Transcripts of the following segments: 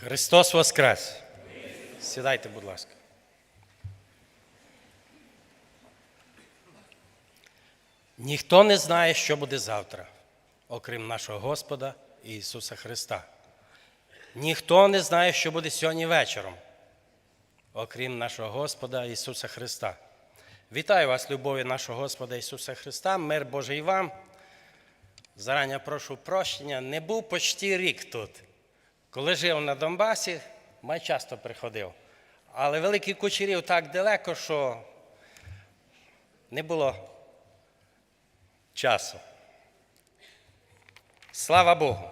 Христос Воскрес! Сідайте, будь ласка. Ніхто не знає, що буде завтра, окрім нашого Господа Ісуса Христа. Ніхто не знає, що буде сьогодні вечором, окрім нашого Господа Ісуса Христа. Вітаю вас, любові нашого Господа Ісуса Христа, мир Божий вам. Зарані прошу прощення, не був почти рік тут. Коли жив на Донбасі, май часто приходив. Але великий кучерів так далеко, що не було часу. Слава Богу.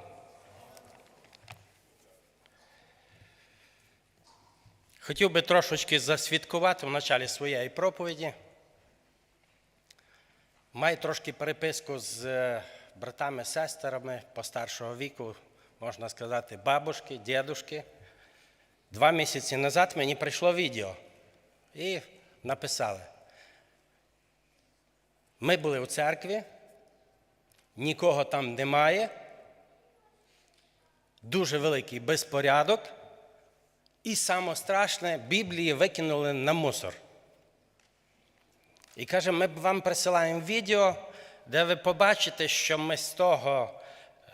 Хотів би трошечки засвідкувати в началі своєї проповіді. Маю трошки переписку з братами, сестрами постаршого віку, можна сказати, бабушки, дідушки. Два місяці назад мені прийшло відео і написали. Ми були у церкві, нікого там немає, дуже великий безпорядок, і саме страшне, Біблії викинули на мусор. І каже, ми вам присилаємо відео, де ви побачите, що ми з того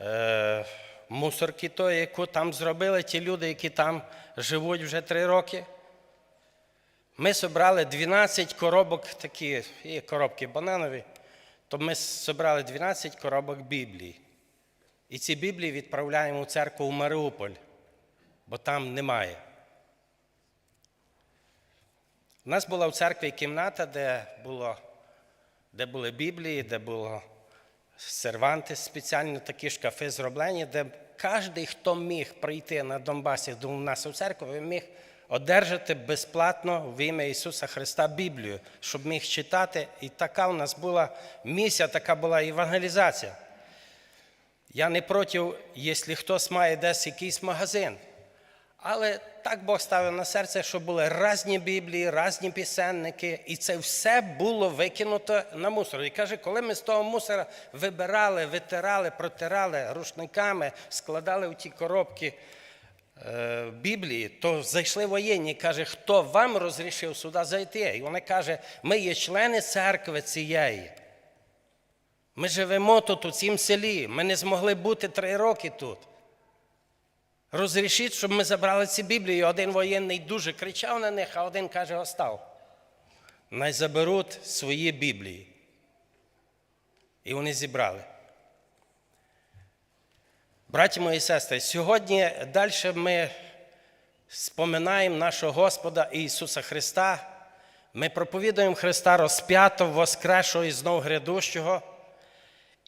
е, мусорки, тої, яку там зробили ті люди, які там живуть вже три роки. Ми зібрали 12 коробок, такі і коробки бананові, то ми зібрали 12 коробок Біблії. І ці Біблії відправляємо у церкву в Маріуполь, бо там немає. У нас була в церкві кімната, де, було, де були Біблії, де було серванти, спеціально такі шкафи зроблені, де кожен, хто міг прийти на Донбасі до нас у церкву, міг одержати безплатно в ім'я Ісуса Христа Біблію, щоб міг читати. І така у нас була місія, така була евангелізація. Я не проти, якщо хтось має десь якийсь магазин. Але так Бог ставив на серце, що були різні Біблії, різні пісенники, і це все було викинуто на мусор. І каже, коли ми з того мусора вибирали, витирали, протирали рушниками, складали в ті коробки е, Біблії, то зайшли воєнні. Каже, хто вам розрішив сюди зайти? І вони каже, ми є члени церкви цієї. Ми живемо тут у цім селі. Ми не змогли бути три роки тут. Розрішіть, щоб ми забрали ці Біблії. Один воєнний дуже кричав на них, а один каже, остав. Най заберуть свої Біблії. І вони зібрали. Браті мої сестри, сьогодні далі ми споминаємо нашого Господа Ісуса Христа. Ми проповідуємо Христа розп'ято, воскресшого і знов грядущого.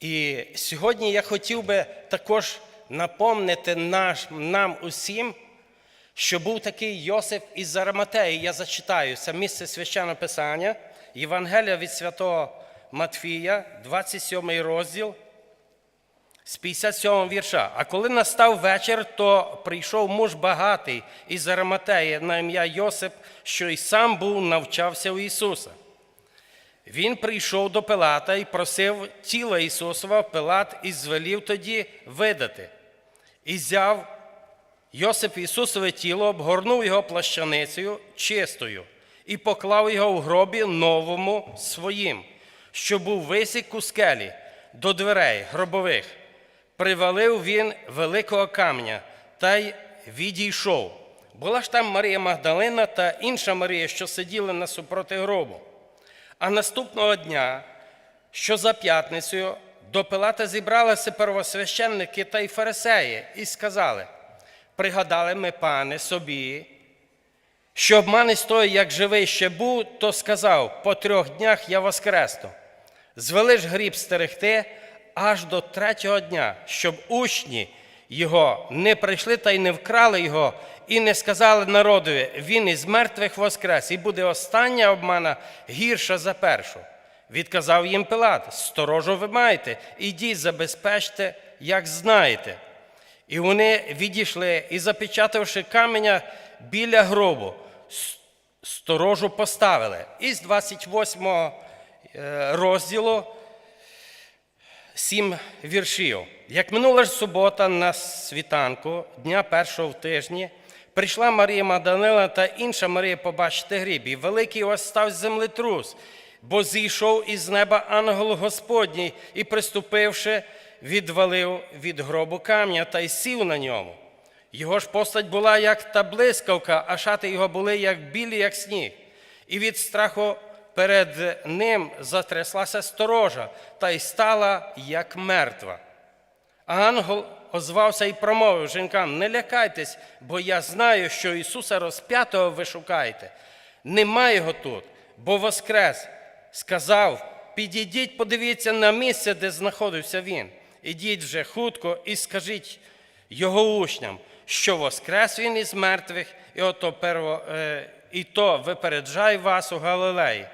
І сьогодні я хотів би також напомнити наш, нам усім, що був такий Йосип із Араматеї. Я зачитаю це місце священного Писання, Євангелія від святого Матфія, 27 розділ, з 57 вірша. А коли настав вечір, то прийшов муж багатий із Араматеї на ім'я Йосип, що й сам був навчався у Ісуса. Він прийшов до Пилата і просив тіла Ісусова, Пилат і звелів тоді видати. І взяв Йосип Ісусове тіло, обгорнув його плащаницею чистою і поклав його в гробі новому своїм, що був висік у скелі до дверей гробових. Привалив він великого камня та й відійшов. Була ж там Марія Магдалина та інша Марія, що сиділи насупроти гробу. А наступного дня, що за п'ятницею, до Пилата зібралися первосвященники та й фарисеї і сказали: пригадали ми, пане, собі, що обмани з того, як живий ще був, то сказав: по трьох днях я воскресну. Звели ж гріб стерегти аж до третього дня, щоб учні його не прийшли та й не вкрали його, і не сказали народові, він із мертвих воскрес, і буде остання обмана гірша за першу. Відказав їм Пилат: сторожу ви маєте, ідіть, забезпечте, як знаєте. І вони відійшли і, запечатавши каменя біля гробу, сторожу поставили. І з 28 розділу сім віршів. Як минула ж субота на світанку, дня першого в тижні, прийшла Марія Магдалина та інша Марія побачити гріб, і великий ось став землетрус, бо зійшов із неба ангел Господній і, приступивши, відвалив від гробу камня та й сів на ньому. Його ж постать була як та блискавка, а шати його були як білі, як сніг. І від страху перед ним затряслася сторожа та й стала як мертва. А ангел озвався і промовив жінкам: не лякайтесь, бо я знаю, що Ісуса розп'ятого ви шукаєте. Нема його тут, бо воскрес. Сказав: підійдіть, подивіться на місце, де знаходився він. Ідіть вже хутко і скажіть його учням, що воскрес він із мертвих, і ото перво, е, і то випереджай вас у Галилеї.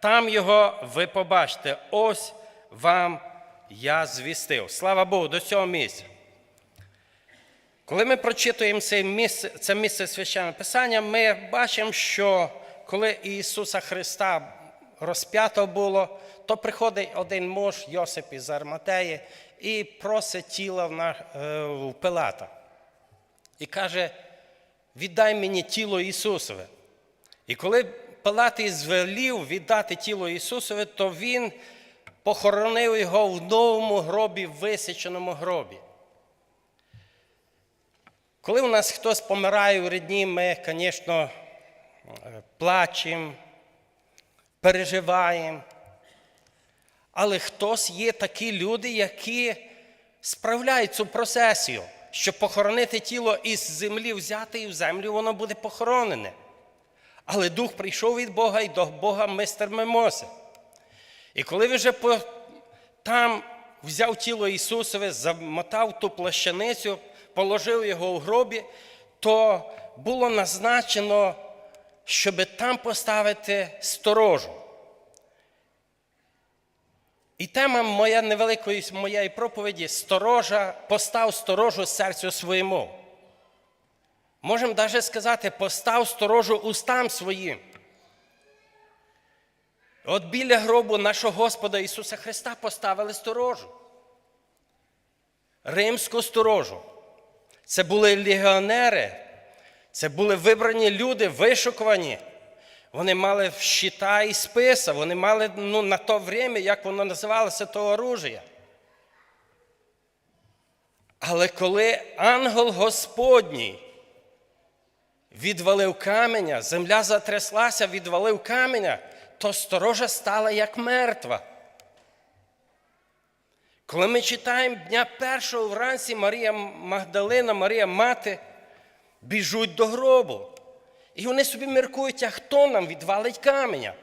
Там його ви побачите. Ось вам я звістив. Слава Богу, до цього місця. Коли ми прочитуємо це місце, це місце священного Писання, ми бачимо, що коли Ісуса Христа розп'ято було, то приходить один муж Йосип із Арматеї і просить тіла в е, Пилата. І каже: віддай мені тіло Ісусове. І коли Пилат і звелів віддати тіло Ісусове, то Він похоронив його в новому гробі, в висіченому гробі. Коли у нас хтось помирає у рідні, ми, звісно, плачемо, переживаємо. Але хтось є такі люди, які справляють цю процесію, щоб похоронити тіло із землі взяти і в землю, воно буде похоронене. Але дух прийшов від Бога, і до Бога ми стремимося. І коли він вже по, там взяв тіло Ісусове, замотав ту плащаницю, положив його у гробі, то було назначено, щоб там поставити сторожу. І тема моя невеликої моєї проповіді сторожа, постав сторожу серцю своєму. Можемо навіть сказати, постав сторожу устам своїм. От біля гробу нашого Господа Ісуса Христа поставили сторожу. Римську сторожу. Це були легіонери, це були вибрані люди, вишукувані. Вони мали щита і списа, вони мали ну, на то время, як воно називалося, то оружие. Але коли ангел Господній відвалив каменя, земля затряслася, відвалив каменя, то сторожа стала як мертва. Коли ми читаємо дня першого вранці Марія Магдалина, Марія Мати біжуть до гробу. І вони собі міркують, а хто нам відвалить каменя?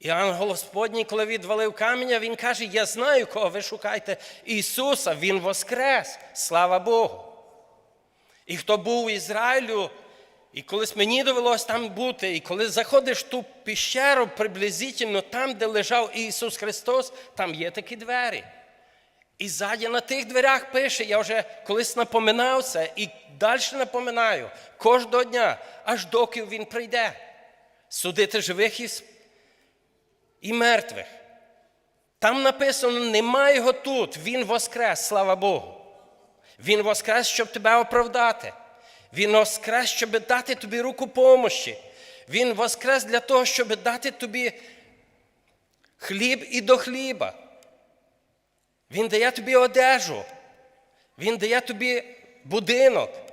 І ангел Господній, коли відвалив каменя, він каже: Я знаю, кого ви шукаєте. Ісуса, Він воскрес, слава Богу. І хто був в Ізраїлю, і колись мені довелося там бути, і коли заходиш в ту піщеру приблизительно там, де лежав Ісус Христос, там є такі двері. І ззаді на тих дверях пише, я вже колись напоминав це і далі напоминаю кожного дня, аж доки він прийде, судити живих і, мертвих. Там написано, немає його тут, Він воскрес, слава Богу. Він воскрес, щоб тебе оправдати. Він воскрес, щоб дати тобі руку помощі. Він воскрес для того, щоб дати тобі хліб і до хліба. Він дає тобі одежу, Він дає тобі будинок.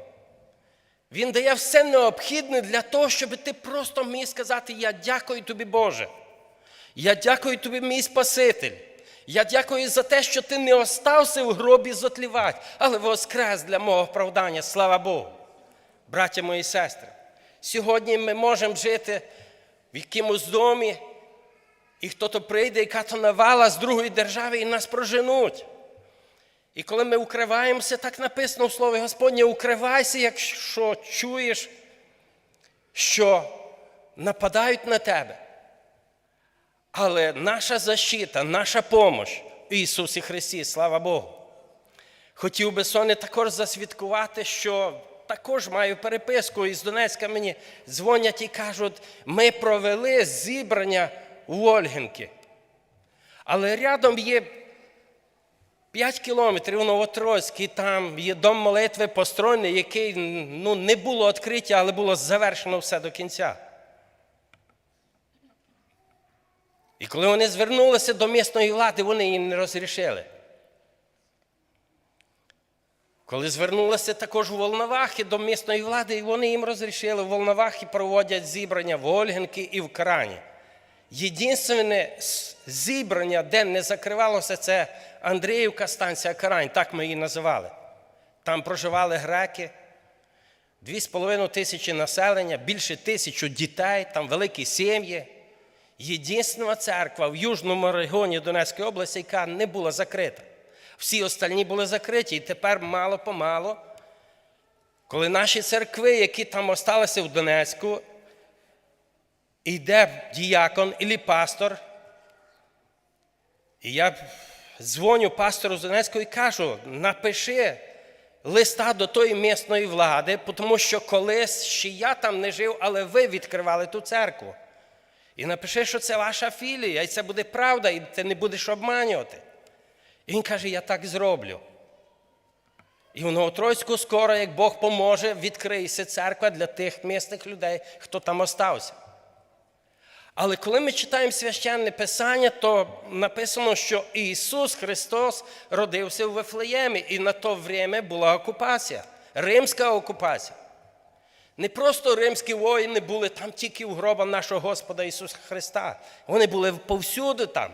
Він дає все необхідне для того, щоб ти просто міг сказати: Я дякую тобі, Боже. Я дякую тобі, мій Спаситель. Я дякую за те, що ти не остався в гробі зотлівати, але воскрес для мого оправдання. Слава Богу. Браття мої сестри, сьогодні ми можемо жити в якомусь домі, і хто-то прийде, яка то навала з другої держави і нас проженуть. І коли ми укриваємося, так написано в Слові Господнє, укривайся, якщо чуєш, що нападають на тебе. Але наша защита, наша помощь в Ісусі Христі, слава Богу. Хотів би Соня також засвідкувати, що також маю переписку із Донецька мені дзвонять і кажуть, ми провели зібрання у Ольгинки. Але рядом є 5 кілометрів у Новотроїцький, там є дом молитви построєний, який ну, не було відкриття, але було завершено все до кінця. І коли вони звернулися до місної влади, вони їм не розрішили. Коли звернулися також у Волновахи до місної влади, і вони їм розрішили, в Волновахі проводять зібрання в Ольгинки і в Крані. Єдине зібрання, де не закривалося, це Андріївка станція Карань, так ми її називали. Там проживали греки, дві з половиною тисячі населення, більше тисячу дітей, там великі сім'ї. Єдина церква в Южному регіоні Донецької області, яка не була закрита. Всі остальні були закриті. І тепер мало-помалу, коли наші церкви, які там осталися в Донецьку, йде діякон або пастор, і я дзвоню пастору з Донецького і кажу, напиши листа до тої місної влади, тому що колись ще я там не жив, але ви відкривали ту церкву. І напиши, що це ваша філія, і це буде правда, і ти не будеш обманювати. І він каже, я так зроблю. І в Новотроїцьку скоро, як Бог поможе, відкриється церква для тих місних людей, хто там остався. Але коли ми читаємо священне Писання, то написано, що Ісус Христос родився в Вифлеємі, і на то время була окупація, римська окупація. Не просто римські воїни були там тільки в гробах нашого Господа Ісуса Христа. Вони були повсюди там.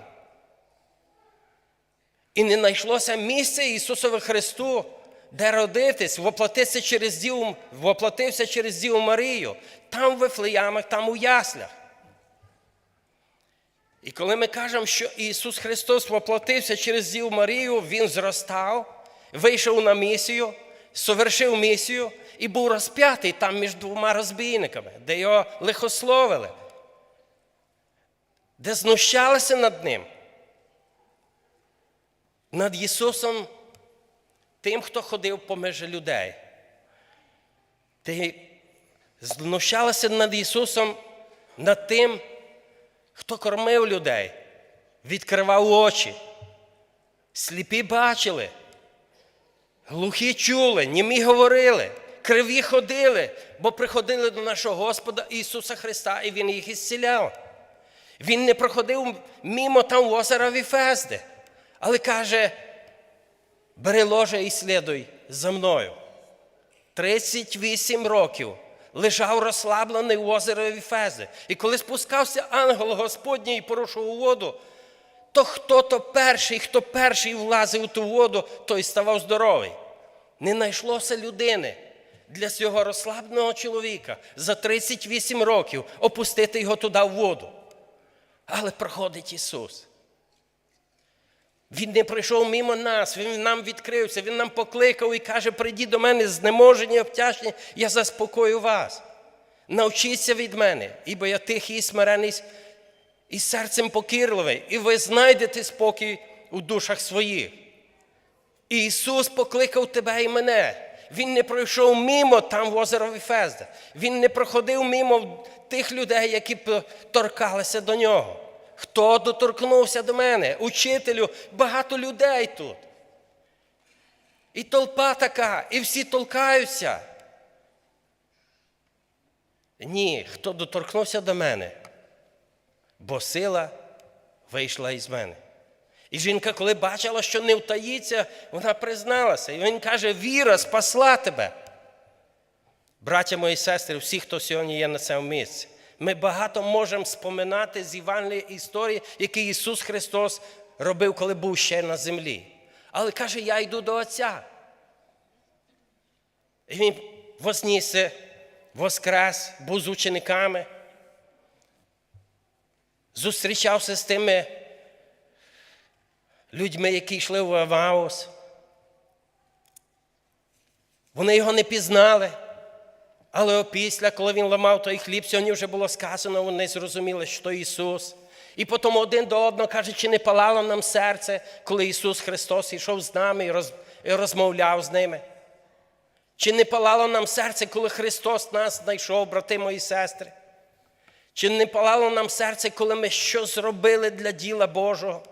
І не знайшлося місця Ісусові Христу, де родитись, воплотитися через Діву, воплотився через Діву Марію, там в Вифлеямах, там у яслях. І коли ми кажемо, що Ісус Христос воплотився через Діву Марію, Він зростав, вийшов на місію, совершив місію і був розп'ятий там між двома розбійниками, де його лихословили, де знущалися над ним. Над Ісусом, тим, хто ходив поміж людей. Ти знущалися над Ісусом, над тим, хто кормив людей, відкривав очі, сліпі бачили, глухі чули, німі говорили, криві ходили, бо приходили до нашого Господа Ісуса Христа, і Він їх ісціляв. Він не проходив мімо там озера Віфезди, але каже, бери ложе і слідуй за мною. 38 років лежав розслаблений в озеро Віфези. І коли спускався ангел Господній і порушував воду, то хто то перший, хто перший влазив у ту воду, той ставав здоровий. Не знайшлося людини для цього розслабленого чоловіка за 38 років опустити його туди в воду. Але проходить Ісус. Він не пройшов мимо нас, Він нам відкрився, Він нам покликав і каже, прийдіть до мене знеможені, обтяжні, я заспокою вас. Навчіться від мене, ібо я тихий і смирений і серцем покірливий, і ви знайдете спокій у душах своїх. Ісус покликав тебе і мене. Він не пройшов мимо там в озеро Віфезда. Він не проходив мимо тих людей, які торкалися до нього. Хто доторкнувся до мене? Учителю, багато людей тут. І толпа така, і всі толкаються. Ні, хто доторкнувся до мене, бо сила вийшла із мене. І жінка, коли бачила, що не втаїться, вона призналася. І він каже: Віра спасла тебе. Браття мої сестри, всі, хто сьогодні є на цьому місці. Ми багато можемо споминати з Іванної історії, які Ісус Христос робив, коли був ще на землі. Але каже, я йду до Отця. І Він вознісся, воскрес, був з учениками, зустрічався з тими людьми, які йшли в Аваус. Вони його не пізнали. Але опісля, коли він ламав той хліб, сьогодні вже було сказано, вони зрозуміли, що Ісус. І потім один до одного каже, чи не палало нам серце, коли Ісус Христос йшов з нами і, роз, і розмовляв з ними. Чи не палало нам серце, коли Христос нас знайшов, брати мої сестри? Чи не палало нам серце, коли ми щось зробили для діла Божого?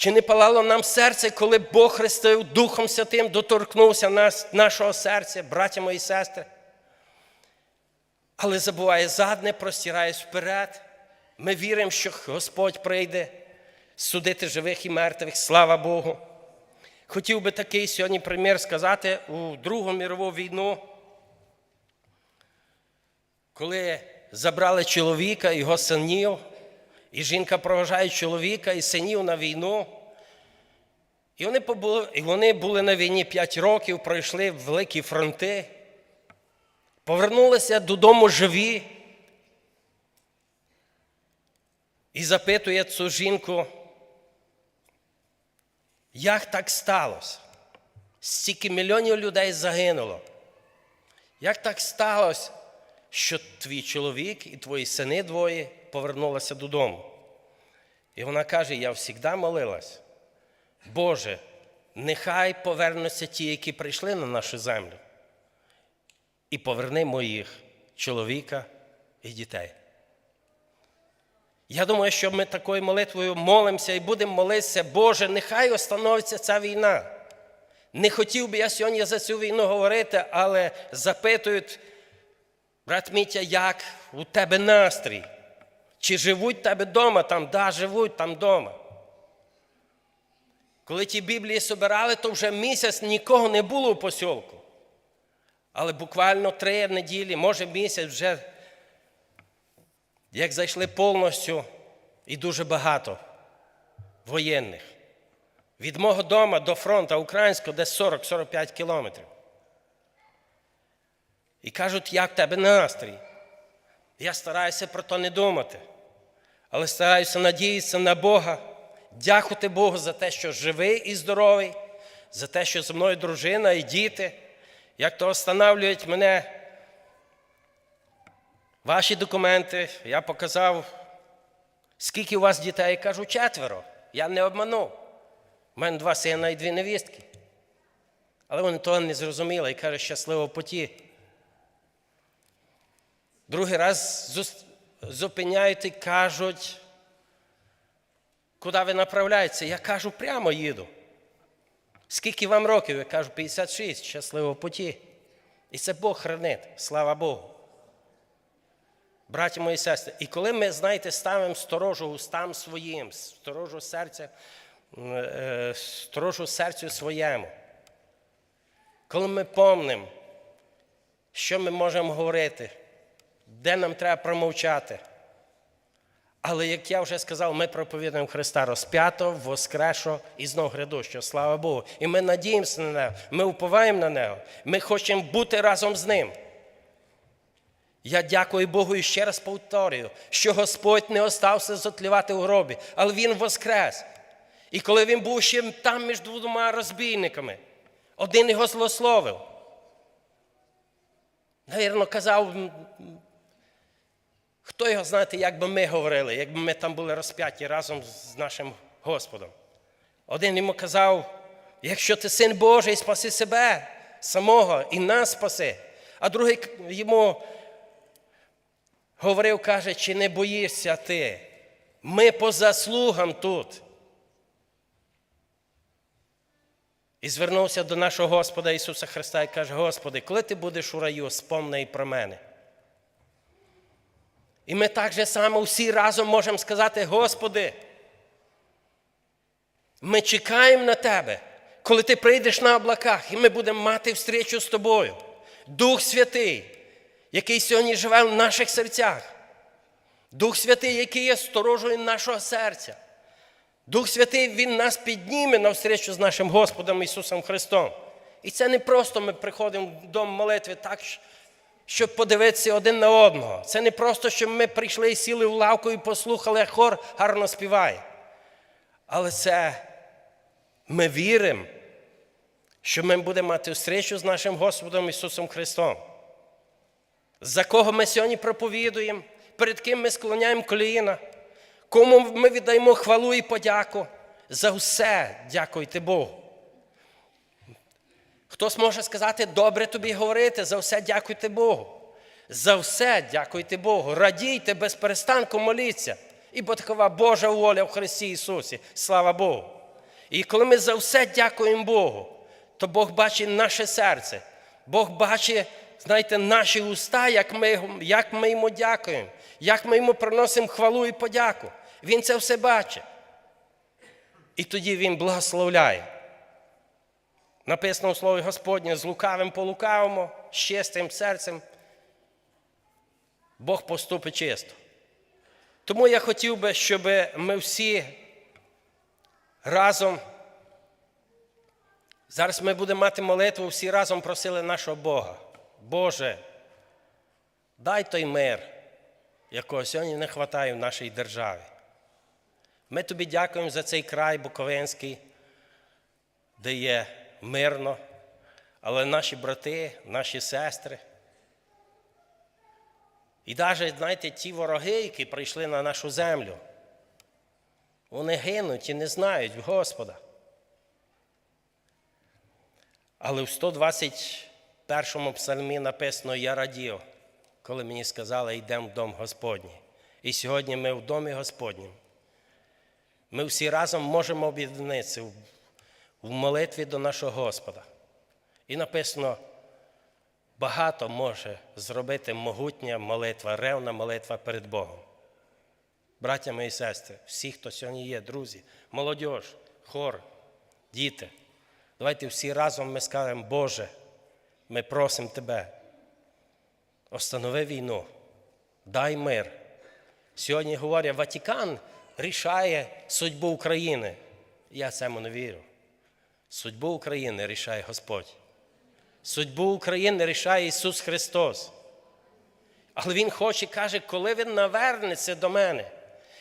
Чи не палало нам серце, коли Бог Христив Духом Святим доторкнувся нас, нашого серця, браття мої сестри? Але забуває задне, простираєсь вперед. Ми віримо, що Господь прийде судити живих і мертвих. Слава Богу. Хотів би такий сьогодні примір сказати у Другу мірову війну, коли забрали чоловіка, його синів, і жінка проважає чоловіка і синів на війну. І вони, побули, і вони були на війні 5 років, пройшли великі фронти, повернулися додому живі і запитує цю жінку, як так сталося? Стільки мільйонів людей загинуло. Як так сталося, що твій чоловік і твої сини двоє повернулися додому? І вона каже: Я завжди молилась. Боже, нехай повернуться ті, які прийшли на нашу землю, і поверни моїх чоловіка і дітей. Я думаю, що ми такою молитвою молимося і будемо молитися, Боже, нехай остановиться ця війна. Не хотів би я сьогодні за цю війну говорити, але запитують, брат Мітя, як у тебе настрій? Чи живуть тебе вдома там? Да, живуть там вдома. Коли ті Біблії собирали, то вже місяць нікого не було у посілку. Але буквально три неділі, може місяць вже, як зайшли повністю і дуже багато воєнних. Від мого дому до фронту українського десь 40-45 кілометрів. І кажуть, як тебе настрій? Я стараюся про то не думати, але стараюся надіятися на Бога, дякувати Богу за те, що живий і здоровий, за те, що зі мною дружина і діти, як то встановлюють мене ваші документи. Я показав, скільки у вас дітей, я кажу, четверо. Я не обманув. У мене два сина і дві невістки. Але вони того не зрозуміли і кажуть, щасливо поті. Другий раз зупиняють і кажуть, куди ви направляєтеся? Я кажу, прямо їду. Скільки вам років? Я кажу, 56, щасливо в поті. І це Бог хранить, слава Богу. Браті мої сестри, і коли ми, знаєте, ставимо сторожу устам своїм, сторожу серця, е, сторожу серцю своєму, коли ми помнимо, що ми можемо говорити, де нам треба промовчати. Але, як я вже сказав, ми проповідуємо Христа розп'ято, воскрешо і знов грядущого. Слава Богу. І ми надіємося на нього, ми уповаємо на нього, ми хочемо бути разом з ним. Я дякую Богу і ще раз повторюю, що Господь не остався зотлівати у гробі, але Він воскрес. І коли він був ще там між двома розбійниками, один його злословив. Навірно, казав, хто його знає, як би ми говорили, якби ми там були розп'яті разом з нашим Господом. Один йому казав, якщо ти син Божий, спаси себе самого і нас спаси. А другий йому говорив, каже, чи не боїшся ти? Ми по заслугам тут. І звернувся до нашого Господа Ісуса Христа і каже: Господи, коли ти будеш у раю, спомни і про мене. І ми так же само всі разом можемо сказати: Господи, ми чекаємо на Тебе, коли ти прийдеш на облаках, і ми будемо мати встречу з тобою. Дух Святий, який сьогодні живе в наших серцях. Дух Святий, який є сторожою нашого серця. Дух Святий, Він нас підніме на встречу з нашим Господом Ісусом Христом. І це не просто ми приходимо в молитви так, щоб подивитися один на одного. Це не просто, щоб ми прийшли і сіли в лавку і послухали, як хор гарно співає. Але це ми віримо, що ми будемо мати встречу з нашим Господом Ісусом Христом. За кого ми сьогодні проповідуємо, перед ким ми склоняємо коліна, кому ми віддаємо хвалу і подяку. За все дякуйте Богу. Хтось може сказати, добре тобі говорити, за все дякуйте Богу. За все дякуйте Богу. Радійте без перестанку моліться. Ібо такова Божа воля в Христі Ісусі. Слава Богу. І коли ми за все дякуємо Богу, то Бог бачить наше серце. Бог бачить, знаєте, наші уста, як ми, як ми йому дякуємо, як ми йому приносимо хвалу і подяку. Він це все бачить. І тоді Він благословляє. Написано у Слові Господнє, з лукавим полукавимо, з чистим серцем. Бог поступить чисто. Тому я хотів би, щоб ми всі разом, зараз ми будемо мати молитву, всі разом просили нашого Бога. Боже, дай той мир, якого сьогодні не вистачає в нашій державі. Ми тобі дякуємо за цей край Буковинський, де є мирно, але наші брати, наші сестри. І навіть, знаєте, ті вороги, які прийшли на нашу землю, вони гинуть і не знають Господа. Але в 121 псалмі написано Я радів, коли мені сказали, йдемо в дом Господній. І сьогодні ми в домі Господнім. Ми всі разом можемо об'єднатися в- молитві до нашого Господа. І написано, багато може зробити могутня молитва, ревна молитва перед Богом. Браття мої сестри, всі, хто сьогодні є, друзі, молодь, хор, діти. Давайте всі разом ми скажемо, Боже, ми просимо Тебе. Останови війну, дай мир. Сьогодні говорять, Ватикан рішає судьбу України. Я цьому не вірю. Судьбу України рішає Господь. Судьбу України рішає Ісус Христос. Але Він хоче, каже, коли Він навернеться до мене,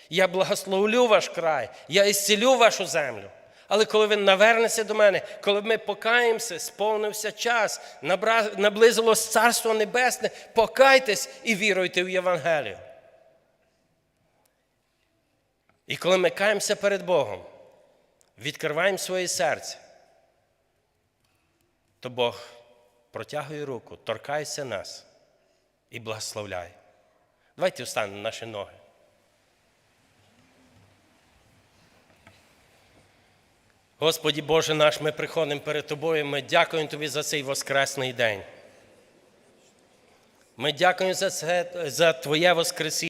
я благословлю ваш край, я ісцілю вашу землю. Але коли він навернеться до мене, коли ми покаємося, сповнився час, наблизилось Царство Небесне, покайтесь і віруйте в Євангелію. І коли ми каємося перед Богом, відкриваємо своє серце, то Бог протягує руку, торкається нас і благословляє. Давайте встанемо на наші ноги. Господі Боже наш, ми приходимо перед Тобою, ми дякуємо Тобі за цей воскресний день. Ми дякуємо за, це, за Твоє Воскресіння.